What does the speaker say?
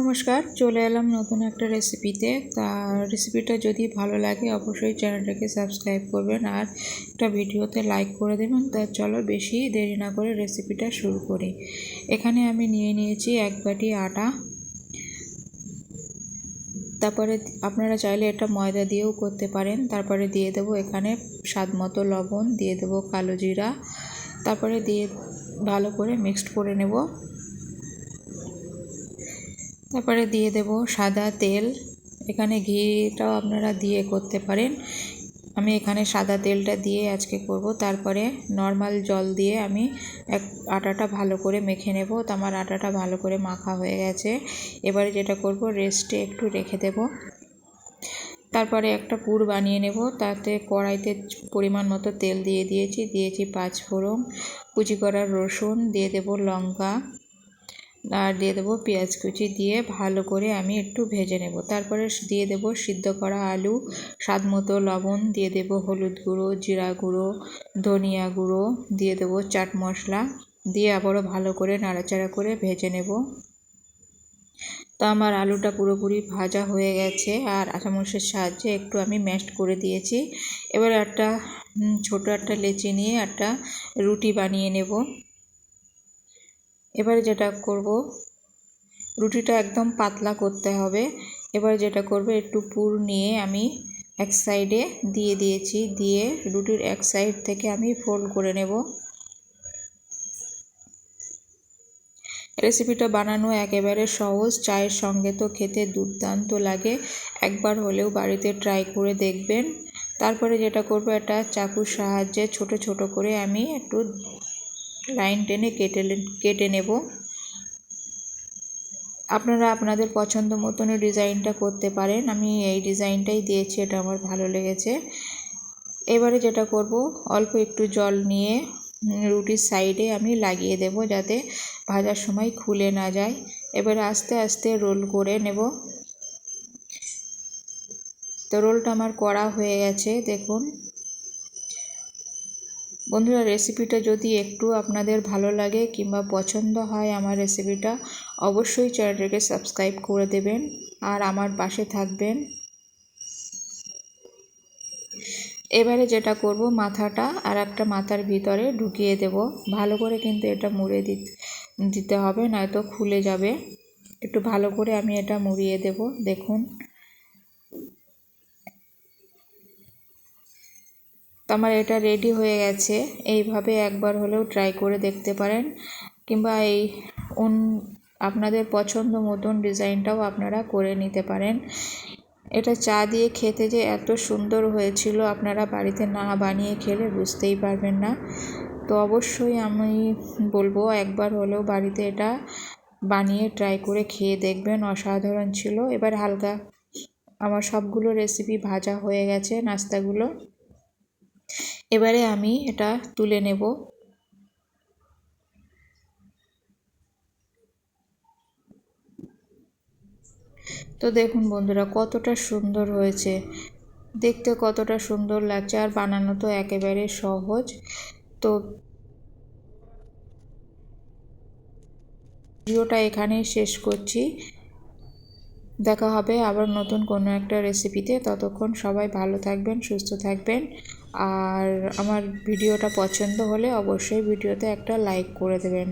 নমস্কার, চলে এলাম নতুন একটা রেসিপিতে তা রেসিপিটা যদি ভালো লাগে, অবশ্যই চ্যানেলটাকে সাবস্ক্রাইব করবেন আর একটা ভিডিওতে লাইক করে দেবেন। তা চলো বেশি দেরি না করে রেসিপিটা শুরু করি। এখানে আমি নিয়ে নিয়েছি এক বাটি আটা। তারপরে আপনারা চাইলে এটা ময়দা দিয়েও করতে পারেন। তারপরে দিয়ে দেবো এখানে স্বাদ মতো লবণ, দিয়ে দেবো কালো জিরা। তারপরে দিয়ে ভালো করে মিক্সড করে নেব। তারপরে দিয়ে দেব সাদা তেল। এখানে ঘিটাও আপনারা দিয়ে করতে পারেন। আমি এখানে সাদা তেলটা দিয়ে আজকে করব। তারপরে নর্মাল জল দিয়ে আমি এক আটাটা ভালো করে মেখে নেব। তো আমার আটাটা ভালো করে মাখা হয়ে গেছে। এবারে যেটা করব রেস্টে একটু রেখে দেব। তারপরে একটা পুর বানিয়ে নেব। তাতে কড়াইতে পরিমাণ মতো তেল দিয়ে দিয়েছি। দিয়েছি পাঁচ ফোড়ন, কুচি করার রসুন, দিয়ে দেব লঙ্কা। আর দিয়ে দেবো পেঁয়াজ কুচি দিয়ে ভালো করে আমি একটু ভেজে নেব। তারপরে দিয়ে দেব সিদ্ধ করা আলু, স্বাদ মতো লবণ, দিয়ে দেব হলুদ গুঁড়ো, জিরা গুঁড়ো, ধনিয়া গুঁড়ো, দিয়ে দেবো চাট মশলা, দিয়ে আবারও ভালো করে নাড়াচাড়া করে ভেজে নেব। তো আমার আলুটা পুরোপুরি ভাজা হয়ে গেছে আর আচামচের সাহায্যে একটু আমি ম্যাশ করে দিয়েছি। এবার একটা ছোটো একটা লেচি নিয়ে একটা রুটি বানিয়ে নেব। এবারে যেটা করব, রুটিটা একদম পাতলা করতে হবে। এবার যেটা করব, একটু পুর নিয়ে আমি এক সাইডে দিয়ে দিয়েছি। দিয়ে রুটির এক সাইড থেকে আমি ফোল্ড করে নেব। রেসিপিটা বানানো একেবারে সহজ। চায়ের সঙ্গে তো খেতে দুর্দান্ত লাগে। একবার হলেও বাড়িতে ট্রাই করে দেখবেন। তারপরে যেটা করব, একটা চাকুর সাহায্যে ছোট ছোট করে আমি একটু লাইন টেনে কেটে কেটে নেব। আপনারা আপনাদের পছন্দ মতনই ডিজাইনটা করতে পারেন। আমি এই ডিজাইনটাই দিয়েছি, এটা আমার ভালো লেগেছে। এবারে যেটা করব, অল্প একটু জল নিয়ে রুটির সাইডে আমি লাগিয়ে দেব যাতে ভাজার সময় খুলে না যায়। এবারে আস্তে আস্তে রোল করে নেব। তো রোলটা আমার করা হয়ে গেছে, দেখুন। বন্ধুরা রেসিপিটা যদি একটু আপনাদের ভালো লাগে কিংবা পছন্দ হয় আমার রেসিপিটা অবশ্যই চ্যানেলটাকে সাবস্ক্রাইব করে দেবেন আর আমার পাশে থাকবেন। এবারে যেটা করব, মাথাটা আর একটা মাথার ভিতরে ঢুকিয়ে দেব। ভালো করে কিন্তু এটা মুড়ে দিতে হবে, নয়তো খুলে যাবে। একটু ভালো করে আমি এটা মুড়িয়ে দেব, দেখুন। তো আমার এটা রেডি হয়ে গেছে। এইভাবে একবার হলেও ট্রাই করে দেখতে পারেন। কিংবা এই উন, আপনাদের পছন্দ মতন ডিজাইনটাও আপনারা করে নিতে পারেন। এটা চা দিয়ে খেতে যে এত সুন্দর হয়েছিল, আপনারা বাড়িতে না বানিয়ে খেলে বুঝতেই পারবেন না। তো অবশ্যই আমি বলব, একবার হলেও বাড়িতে এটা বানিয়ে ট্রাই করে খেয়ে দেখবেন, অসাধারণ ছিল। এবার হালকা, আমার সবগুলো রেসিপি ভাজা হয়ে গেছে, নাস্তাগুলো। এবারে আমি এটা তুলে নেব। তো দেখুন বন্ধুরা, কতটা সুন্দর হয়েছে। দেখতে কতটা সুন্দর লাগছে, আর বানানো তো একেবারে সহজ। তো ভিডিওটা এখানেই শেষ করছি। দেখা হবে আবার নতুন কোনো একটা রেসিপিতে ততক্ষণ সবাই ভালো থাকবেন, সুস্থ থাকবেন। আর আমার ভিডিওটা পছন্দ হলে অবশ্যই ভিডিওতে একটা লাইক করে দেবেন।